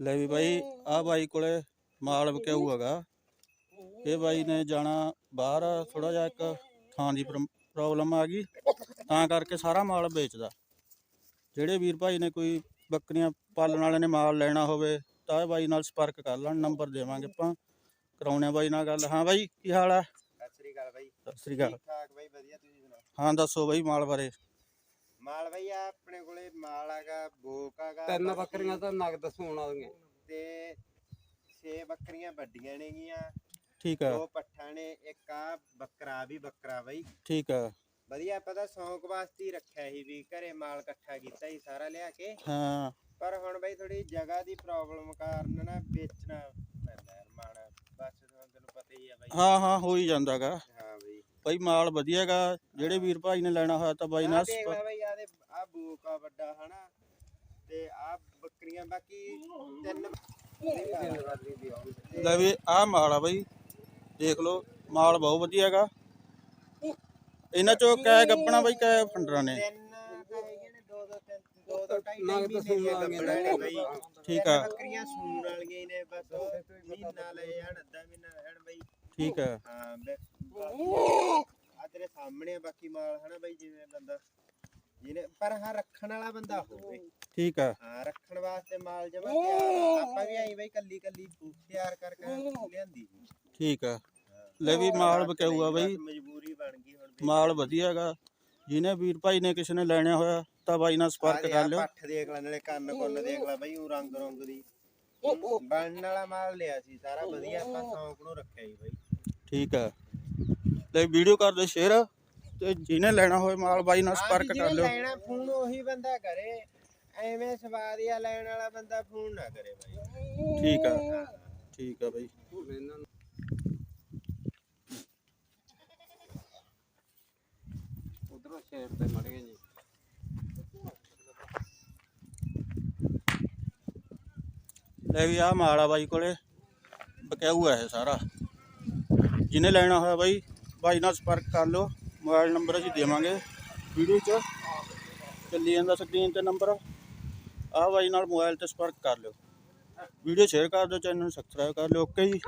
ਲੈ ਵੀ ਬਾਈ ਆ ਬਾਈ ਕੋਲੇ ਮਾਲ ਵਿਕਿਆਊ ਹੈਗਾ ਇਹ ਬਾਈ ਨੇ ਜਾਣਾ ਬਾਹਰ ਥੋੜਾ ਜਿਹਾ ਇੱਕ ਥਾਂ ਦੀ ਪ੍ਰੋਬਲਮ ਆ ਗਈ। ਤਾਂ ਕਰਕੇ ਸਾਰਾ ਮਾਲ ਵੇਚਦਾ। ਜਿਹੜੇ ਵੀਰ ਭਾਈ ਨੇ ਕੋਈ ਬੱਕਰੀਆਂ ਪਾਲਣ ਵਾਲੇ ਨੇ ਮਾਲ ਲੈਣਾ ਹੋਵੇ ਤਾਂ ਇਹ ਬਾਈ ਨਾਲ ਸੰਪਰਕ ਕਰ ਲੈਣ ਨੰਬਰ ਦੇਵਾਂਗੇ ਆਪਾਂ। ਕਰਾਉਣੇ ਬਾਈ ਨਾਲ ਗੱਲ। ਹਾਂ ਬਾਈ ਕੀ ਹਾਲ ਆ? ਸਤਿ ਸ੍ਰੀ ਅਕਾਲ ਬਾਈ। ਸਤਿ ਸ੍ਰੀ ਅਕਾਲ। ਠੀਕ ਠਾਕ ਬਾਈ ਵਧੀਆ ਤੁਸੀਂ ਸੁਣਾਓ? ਹਾਂ ਦੱਸੋ ਬਾਈ ਮਾਲ ਬਾਰੇ। ਮਾਲ ਬਾਈ ਆ ਆਪਣੇ ਕੋਲੇ ਮਾਲ ਹੈਗਾ ਬੋਕ ਹੈਗਾ ਤਿੰਨ ਬਾਕੀ ਬੱਕਰੀਆਂ ਤਾਂ ਨਗਦ ਸੂਣ ਵਾਲੀਆਂ ਤੇ ਛੇ ਬੱਕਰੀਆਂ ਵੱਡੀਆਂ ਨੇਗੀਆਂ ਠੀਕ ਆ। ਦੋ ਪੱਠਾਂ ਨੇ ਇੱਕ ਆ ਬੱਕਰਾ ਵੀ ਬੱਕਰਾ ਬਾਈ। ਠੀਕ ਆ। ਵਧੀਆ ਪਤਾ ਸ਼ੌਂਕ ਵਾਸਤੇ ਹੀ ਰੱਖਿਆ ਸੀ ਵੀ ਘਰੇ ਮਾਲ ਇਕੱਠਾ ਕੀਤਾ ਸੀ ਸਾਰਾ ਲਿਆ ਕੇ। ਹਾਂ। ਪਰ ਹੁਣ ਬਾਈ ਥੋੜੀ ਜਗ੍ਹਾ ਦੀ ਪ੍ਰੋਬਲਮ ਕਾਰਨ ਨਾ ਵੇਚਣਾ ਪੈਂਦਾ ਯਾਰ ਮਾਲ। ਬਸ ਤੈਨੂੰ ਪਤਾ ਹੀ ਆ ਬਾਈ। ਹਾਂ ਹਾਂ ਹੋ ਹੀ ਜਾਂਦਾਗਾ। ਹਾਂ ਬਾਈ। ਬਾਈ ਮਾਲ ਵਧੀਆ ਹੈਗਾ ਜਿਹੜੇ ਵੀਰ ਭਾਈ ਨੇ ਲੈਣਾ ਹੋਇਆ ਤਾਂ ਬਾਈ ਨਾਲ ਦੇਖ ਸੰਪਰਕ- ਲੈ ਬਾਈ ਬੂਕ ਆ ਵੱਡਾ ਹਨਾ? ਤੇ ਆ ਬੱਕਰੀਆਂ ਬਾਕੀ ਤਿੰਨ ਲੈ ਵੀ ਆਹ ਮਾਲ ਆ ਬਾਈ। ਦੇਖ ਲਓ ਮਾਲ ਬਹੁਤ ਵਧੀਆ ਹੈਗਾ। ਇਹਨਾਂ ਚੋਂ ਕੈ ਗੱਪਣਾ ਬਾਈ ਕੈ ਫੰਡਰਾਂ ਨੇ। ਤਿੰਨ ਤਾਂ ਹੈਗੇ ਨੇ ਦੋ ਦੋ ਤਿੰਨ ਦੋ ਦੋ ਢਾਈ ਨਗਦ ਢਾਈ ਸੂਣ ਮਹੀਨੇ ਵਾਲੀਆਂ ਗੱਭਣਾ ਨੇ। ਬਾਈ ਠੀਕ ਆ। ਬੱਕਰੀਆਂ ਸੂਣ ਵਾਲੀਆਂ ਹੀ ਨੇ ਬਸ ਮਹੀਨਾ ਲੈ ਜਾਣ ਅੱਧਾ ਮਹੀਨਾ ਰਹਿਣ ਬਾਈ। ਠੀਕ ਆ। ਹਾਂ ਆ ਤੇਰੇ ਸਾਹਮਣੇ ਆ ਬਾਕੀ ਮਾਲ ਹਨਾ ਬਾਈ ਜਿਵੇਂ ਬੰਦਾ ਜਿਹਨੇ ਪਰ ਹਾਂ ਰੱਖਣ ਵਾਲਾ ਬੰਦਾ ਹੋਵੇ। ਠੀਕ ਆ। ਹਾਂ ਰੱਖਣ ਵਾਸਤੇ ਮਾਲ ਜਮਾ। ਆਪਾਂ ਵੀ ਆਈ ਬਾਈ ਕੱਲੀ ਕੱਲੀ ਤਿਆਰ ਕਰਕੇ ਲਿਆਂਦੀ ਸੀ। ਠੀਕ ਆ। ਲੈ ਵੀ ਮਾਲ ਵਿਕਾਊ ਆ ਬਾਈ। ਮਜਬੂਰੀ ਬਣ ਗਈ ਹੁਣ ਵੀ। ਮਾਲ ਵਧੀਆ ਹੈਗਾ ਜਿਹਨੇ ਵੀਰ ਭਾਈ ਨੇ ਕਿਸੇ ਨੇ ਲੈਣਾ ਹੋਇਆ ਤਾਂ ਬਾਈ ਨਾਲ ਸੰਪਰਕ ਕਰ ਲਿਓ। ਪੱਠ ਦੇਖ ਲੈ ਨਾਲੇ ਕੰਨ ਕੁੰਨ ਦੇਖ ਲੈ ਬਈ ਉਹ ਰੰਗ ਰੰਗ ਦੀ। ਬਣਨ ਵਾਲਾ ਮਾਲ ਲਿਆ ਸੀ ਸਾਰਾ ਵਧੀਆ। ਆਪਾਂ ਸ਼ੌਂਕ ਨੂੰ ਰੱਖਿਆ ਸੀ ਬਾਈ। ਠੀਕ ਆ। ਲੈ ਵੀਡੀਓ ਕਰ ਦਿਓ ਸ਼ੇਅਰ। ਜਿਹਨੇ ਲੈਣਾ ਹੋਵੇ ਮਾਲ ਬਾਈ ਨਾਲ ਸੰਪਰਕ ਕਰ ਲਿਓ। ਲੈਣਾ ਫੋਨ ਉਹੀ ਬੰਦਾ ਕਰੇ। ਐਵੇਂ ਸਵਾਦੀਆ ਲੈਣ ਵਾਲਾ ਬੰਦਾ ਫੋਨ ਨਾ ਕਰੇ ਬਾਈ। ਠੀਕ ਆ। ਠੀਕ ਆ ਬਾਈ। ਇਹਨਾਂ ਨੂੰ ਉਧਰੋਂ ਸ਼ੇਰ ਤੇ ਮੜ ਗਏ ਜੀ। ਲੈ ਵੀ ਆ ਮਾਲ ਬਾਈ ਕੋਲੇ। ਬਕਿਆਊ ਆ ਇਹ ਸਾਰਾ। ਜਿਹਨੇ ਲੈਣਾ ਹੋਇਆ ਬਾਈ ਬਾਈ ਨਾਲ ਸੰਪਰਕ ਕਰ ਲਿਓ। ਮੋਬਾਈਲ ਨੰਬਰ ਅਸੀਂ ਦੇਵਾਂਗੇ ਵੀਡੀਓ 'ਚ। ਚੱਲੀ ਜਾਂਦਾ ਸਕਰੀਨ ਤੇ ਨੰਬਰ। ਆ ਬਾਈ ਨਾਲ ਮੋਬਾਈਲ ਤੇ ਸੰਪਰਕ ਕਰ ਲਿਓ। ਵੀਡੀਓ ਸ਼ੇਅਰ ਕਰ ਦਿਓ ਚੈਨਲ ਨੂੰ ਸਬਸਕ੍ਰਾਈਬ ਕਰ ਲਿਓ ਓਕੇ ਜੀ?